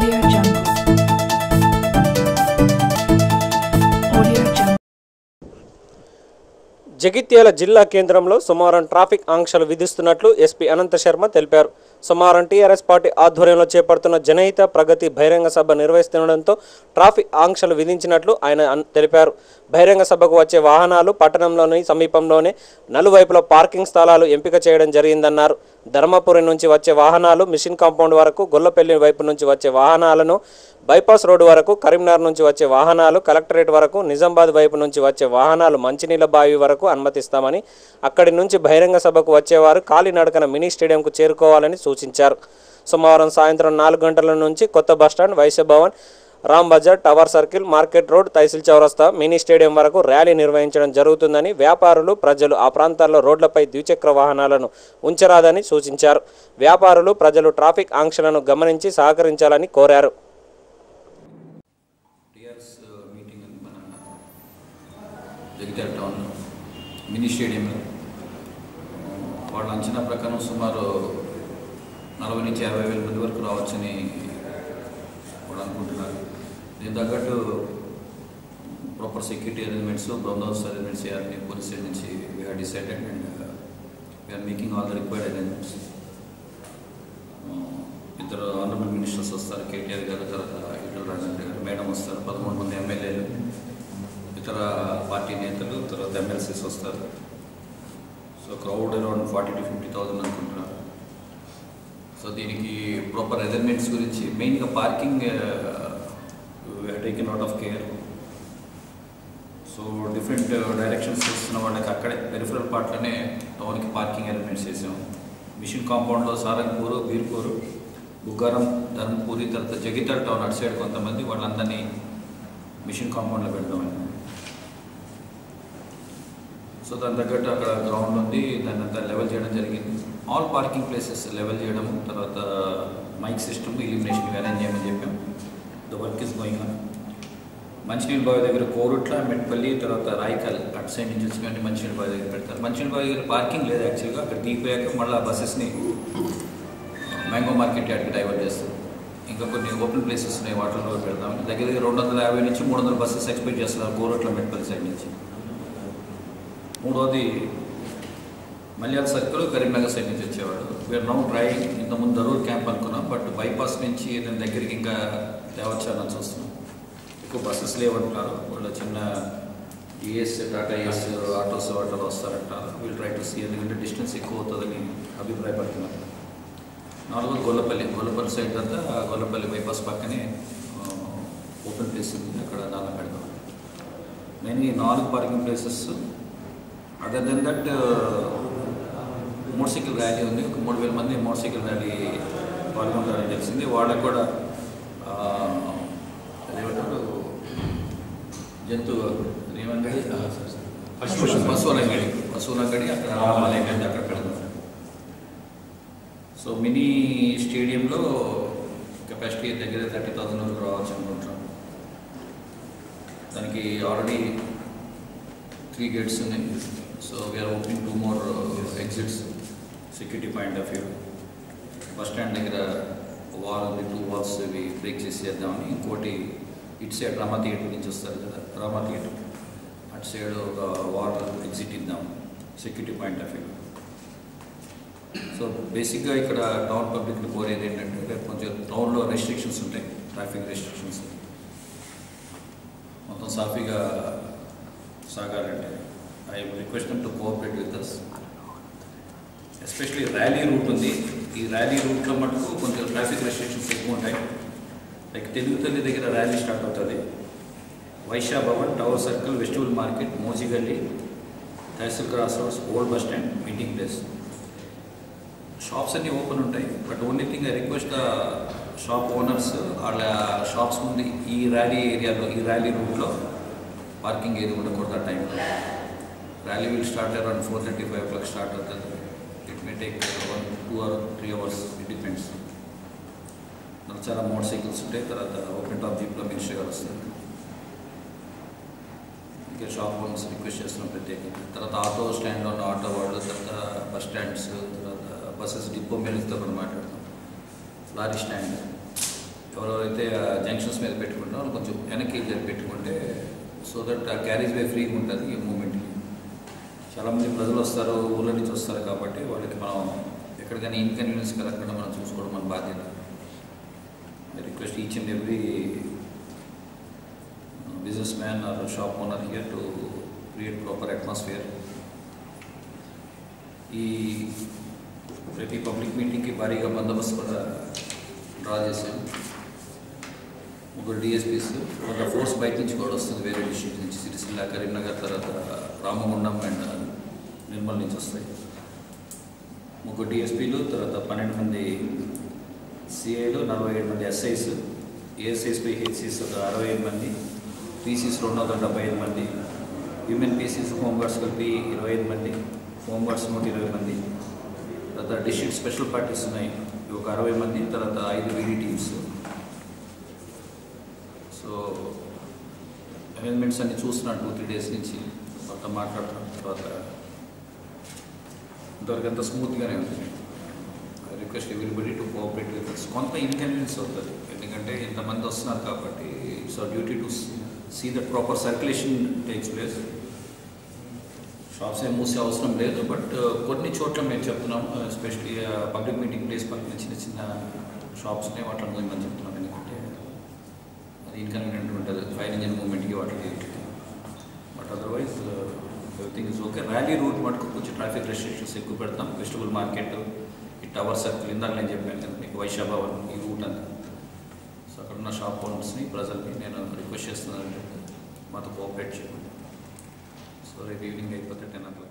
Audio Jagtial జిల్లా కేంద్రంలో సోమవారం ట్రాఫిక్ ఆంక్షలు విధిస్తున్నట్లు ఎస్పీ అనంత శర్మ తెలిపారు. సోమవారం టీఆర్ఎస్ పార్టీ ఆధ్వర్యంలో చేపడుతున్న జనహిత ప్రగతి బహిరంగ సభ నిర్వహిస్తుండటంతో ట్రాఫిక్ ఆంక్షలు విధించినట్లు ఆయన తెలిపారు. బహిరంగ సభకు వచ్చే వాహనాలు పట్టణంలోని సమీపంలోనే నలువైపుల పార్కింగ్ స్థలాలు ఎంపిక చేయడం జరిగిందన్నారు. ధర్మపురి నుంచి వచ్చే వాహనాలు మిషన్ కాంపౌండ్ వరకు గొల్లపల్లి వైపు నుంచి వచ్చే వాహనాలను బైపాస్ రోడ్డు వరకు కరీంనగర్ నుంచి వచ్చే వాహనాలు కలెక్టరేట్ వరకు నిజామాబాద్ వైపు నుంచి వచ్చే వాహనాలు మంచినీళ్ళ బావి వరకు అనుమతిస్తామని అక్కడి నుంచి బహిరంగ సభకు వచ్చేవారు కాలినడకన మినీ స్టేడియంకు చేరుకోవాలని సూచించారు. సోమవారం సాయంత్రం నాలుగు గంటల నుంచి కొత్త bus stand Vaishya Bhavan Ram Bazaar tower circle market road tehsil చౌరస్తా మినీ స్టేడియం వరకు ర్యాలీ నిర్వహించడం జరుగుతుందని వ్యాపారులు ప్రజలు ఆ ప్రాంతాల్లో రోడ్లపై ద్విచక్ర వాహనాలను ఉంచరాదని సూచించారు. వ్యాపారులు ప్రజలు ట్రాఫిక్ ఆంక్షలను గమనించి సహకరించాలని కోరారు టీఆర్ఎస్ మీటింగ్ ఉంది మన జగిత్యాల టౌన్లో మినీ స్టేడియంలో. వాళ్ళ అంచనా ప్రకారం సుమారు నలభై నుంచి యాభై వేల మంది వరకు రావచ్చని వాళ్ళు అనుకుంటున్నారు. దీని తగ్గట్టు ప్రాపర్ సెక్యూరిటీ అరేంజ్మెంట్స్ బందోబస్తు అరేంజ్మెంట్స్ చేయాలని పోలీస్ సైడ్ నుంచి we're decided and we're making all the required arrangements ఇద్దరు ఆనరబుల్ మినిస్టర్స్ వస్తారు కేటీఆర్ గారు తర్వాత ఈటల రాజేంద్ర గారు మేడం వస్తారు పదమూడు మంది ఎమ్మెల్యేలు. ఇతర పార్టీ నేతలు తర్వాత ఎమ్మెల్సీస్ వస్తారు. So crowd around forty to fifty thousand అనుకుంటున్నారు. సో దీనికి ప్రాపర్ అరేంజ్మెంట్స్ గురించి మెయిన్గా parking taken out of care so different directions uh, చేస్తున్న వాళ్ళకి అక్కడే పెరిఫరల్ పార్ట్లోనే టౌన్కి పార్కింగ్ అరేంజ్మెంట్స్ చేసాం. మిషన్ కాంపౌండ్లో సారంగపూర్ బీర్పూర్ బుగ్గారం ధర్మపూరి తర్వాత జగితాల్ టౌన్ అటు సైడ్ కొంతమంది వాళ్ళందరినీ మిషన్ కాంపౌండ్లో పెడదామని. సో దాని తగ్గట్టు అక్కడ గ్రౌండ్ ఉంది. దాన్ని అంతా లెవెల్ చేయడం జరిగింది. ఆల్ పార్కింగ్ ప్లేసెస్ లెవెల్ చేయడం తర్వాత మైక్ సిస్టమ్ ఇలిమినేషన్ అరేంజ్ చేయమని చెప్పాం. The work is going on మంచినీళ్ళ బావి దగ్గర కోరుట్ల మెట్పల్లి తర్వాత రాయకల్ అటు సైడ్ నుంచి వచ్చినటువంటి మంచినీళ్ళ బావి దగ్గర పెడతారు. మంచినీళ్ళ బావి దగ్గర పార్కింగ్ లేదు యాక్చువల్గా అక్కడ దిగిపోయాక మళ్ళీ ఆ బస్సెస్ని మ్యాంగో మార్కెట్ యార్డ్కి డైవర్ట్ చేస్తారు. ఇంకా కొన్ని ఓపెన్ ప్లేసెస్ ఉన్నాయి వాటిలో పెడతాం. దగ్గర దగ్గర రెండు వందల యాభై నుంచి మూడు వందల బస్సెస్ ఎక్స్పెక్ట్ చేస్తున్నారు కోరుట్ల మెట్పల్లి సైడ్ నుంచి. మూడోది మల్యాల సర్కిల్ కరీంనగర్ సైడ్ నుంచి వచ్చేవాడు. వీఆర్ నౌ డ్రైవింగ్ ఇంతకుముందు దరూర్ క్యాంప్ అనుకున్నాం బట్ బైపాస్ నుంచి నేను దగ్గరికి ఇంకా తేవచ్చాలని చూస్తున్నాం. ఎక్కువ బస్సెస్ లేవంటున్నారు. వాళ్ళు చిన్న ఈఎస్ టాటా ఈఎస్ ఆటోస్ ఆటోలు వస్తారంటారు. వీల్ ట్రై టు సీ ఎందుకంటే డిస్టెన్స్ ఎక్కువ అవుతుందని అభిప్రాయపడుతున్నారు నాలుగు గొల్లపల్లి గొల్లపల్లి సైడ్ అంతా గొల్లపల్లి బైపాస్ పక్కనే ఓపెన్ ప్లేస్ ఉంది. అక్కడ దాన్ని పెడతాం మెయిన్ ఈ నాలుగు parking places other than that motor cycle rally ఉంది. ఒక మూడు వేల మంది మోటార్ సైకిల్ ర్యాలీ పాల్గొంటారని తెలిసింది. వాళ్ళకు కూడా అదేమంటారు? జంతువు ఏమంగడి పశువుల అంగడి పశువుల అంగడి అక్కడ రామాలయం అక్కడ పెడతాం సో మినీ స్టేడియంలో కెపాసిటీ దగ్గర థర్టీ థౌసండ్ వరకు రావచ్చు అనుకుంటున్నాం. దానికి ఆల్రెడీ త్రీ గేట్స్ ఉన్నాయి. So we're opening two more exits security point of view bus stand దగ్గర వాల్ ఉంది టూ వాల్స్ ఇవి బ్రేక్ చేసి చేద్దామని ఇంకోటి ఇటు సైడ్ రామా థియేటర్ నుంచి వస్తారు కదా రామా థియేటర్ అటు సైడ్ ఒక వాల్ ఎగ్జిట్ ఇద్దాం security point of view so బేసిక్గా ఇక్కడ టౌన్ పబ్లిక్ని కోరేది ఏంటంటే కొంచెం టౌన్లో రెస్ట్రిక్షన్స్ ఉంటాయి ట్రాఫిక్ రెస్ట్రిక్షన్స్ మొత్తం సాఫీగా సాగాలంటే. I request to cooperate with us especially rally route ఉంది. ఈ ర్యాలీ రూట్లో మటుకు కొంచెం ట్రాఫిక్ రెస్ట్రిక్షన్స్ ఎక్కువ ఉంటాయి. లైక్ తెలుగు తల్లి దగ్గర ర్యాలీ స్టార్ట్ అవుతుంది. Vysya Bhavan tower circle vegetable market Mojigalli tahsil cross roads old bus stand meeting place shops అన్నీ ఓపెన్ ఉంటాయి. But only thing I request the shop owners వాళ్ళ షాప్స్ ముందు ఈ ర్యాలీ ఏరియాలో ఈ ర్యాలీ రూట్లో పార్కింగ్ ఏది ఉండకూడదు ఆ టైంలో rally will start around four thirty five o'clock start అవుతుంది it may take one two or three hours it depends మనకు చాలా మోటార్ సైకిల్స్ ఉంటాయి తర్వాత ఓపెన్ టాప్ జీప్లో మినిస్టర్ గారు వస్తారు ఇంకా షాప్ ఓనర్స్ రిక్వెస్ట్ చేస్తున్నాం ప్రత్యేకంగా తర్వాత ఆటో స్టాండ్లో ఉన్న ఆటో వాళ్ళు తర్వాత బస్ స్టాండ్స్ తర్వాత బస్సెస్ డిపో మేనేజ్తో కూడా మాట్లాడతాం లారీ స్టాండ్ ఎవరెవరైతే జంక్షన్స్ మీద పెట్టుకుంటారో వాళ్ళు కొంచెం వెనక్కి జరిపి పెట్టుకుంటే సో దట్ ఆ క్యారేజ్ వే ఫ్రీగా ఉంటుంది ఈ మూమెంట్కి చాలామంది ప్రజలు వస్తారు ఊళ్ళ నుంచి వస్తారు కాబట్టి వాళ్ళకి మనం ఎక్కడికైనా ఇన్కన్వీనియన్స్ కలగకుండా మనం చూసుకోవడం మన బాధ్యత. Request each and every business man or shop owner here to create proper atmosphere ఈ ప్రతి పబ్లిక్ మీటింగ్కి భారీగా బందోబస్తు కూడా డ్రా చేశాం ముగ్గురు డిఎస్పీస్ ఒక ఫోర్స్ బయట నుంచి కూడా వస్తుంది వేరే డిస్ట్రిక్ట్ నుంచి సిరిసిల్ల కరీంనగర్ తర్వాత రామగుండం అండ్ నిర్మల్ నుంచి వస్తాయి. ముగ్గురు డిఎస్పీలు తర్వాత పన్నెండు మంది సిఐలు నలభై ఏడు మంది ఎస్ఐస్ ఏఎస్ఐస్పై హెచ్సిస్ ఒక అరవై ఐదు మంది పీసీస్ రెండు వందల డెబ్బై ఐదు మంది విమెన్ పీసీస్ హోంగార్డ్స్ కలిపి ఇరవై ఐదు మంది హోంగార్డ్స్ నూట ఇరవై మంది తర్వాత డిస్ట్రిక్ట్ స్పెషల్ పార్టీస్ ఉన్నాయి ఒక అరవై మంది తర్వాత ఐదు వీడి టీమ్స్ సో అరేంజ్మెంట్స్ అన్ని చూస్తున్నాను టూ త్రీ డేస్ నుంచి. మొత్తం మాట్లాడుతున్నాను తర్వాత ఇంతవరకు అంతా స్మూత్గానే ఉంది. Request everybody to cooperate with us కొంత ఇన్కన్వీనియన్స్ అవుతుంది. ఎందుకంటే ఇంతమంది వస్తున్నారు కాబట్టి it's our duty to see that proper circulation takes place shops ఏం మూసే అవసరం లేదు బట్ uh, కొన్ని చోట్ల మేము చెప్తున్నాం ఎస్పెషలీ పబ్లిక్ మీటింగ్ ప్లేస్ పక్కన చిన్న చిన్న షాప్స్నే వాటిని మూయమని చెప్తున్నాం. ఇన్కన్వీనియంట్ ఉంటుంది ఫైర్ ఇంజిన్ మూమెంట్కి వాటికి but otherwise everything is okay rally route మటుకు కొంచెం ట్రాఫిక్ రెస్ట్రిక్షన్స్ ఎక్కువ పెడతాం. వెజిటబుల్ మార్కెట్ ఈ టవర్ సర్కిల్ ఇందాక నేను చెప్పాను కదా మీకు వైశాభవన్ ఈ రూట్ అంతా. సో అక్కడ ఉన్న షాప్ ఓనర్స్ని ప్రజల్ని నేను రిక్వెస్ట్ చేస్తున్నాను మాతో కోఆపరేట్ చేయండి సో రేపు ఈవినింగ్ అయిపోతే టెన్ అట్లా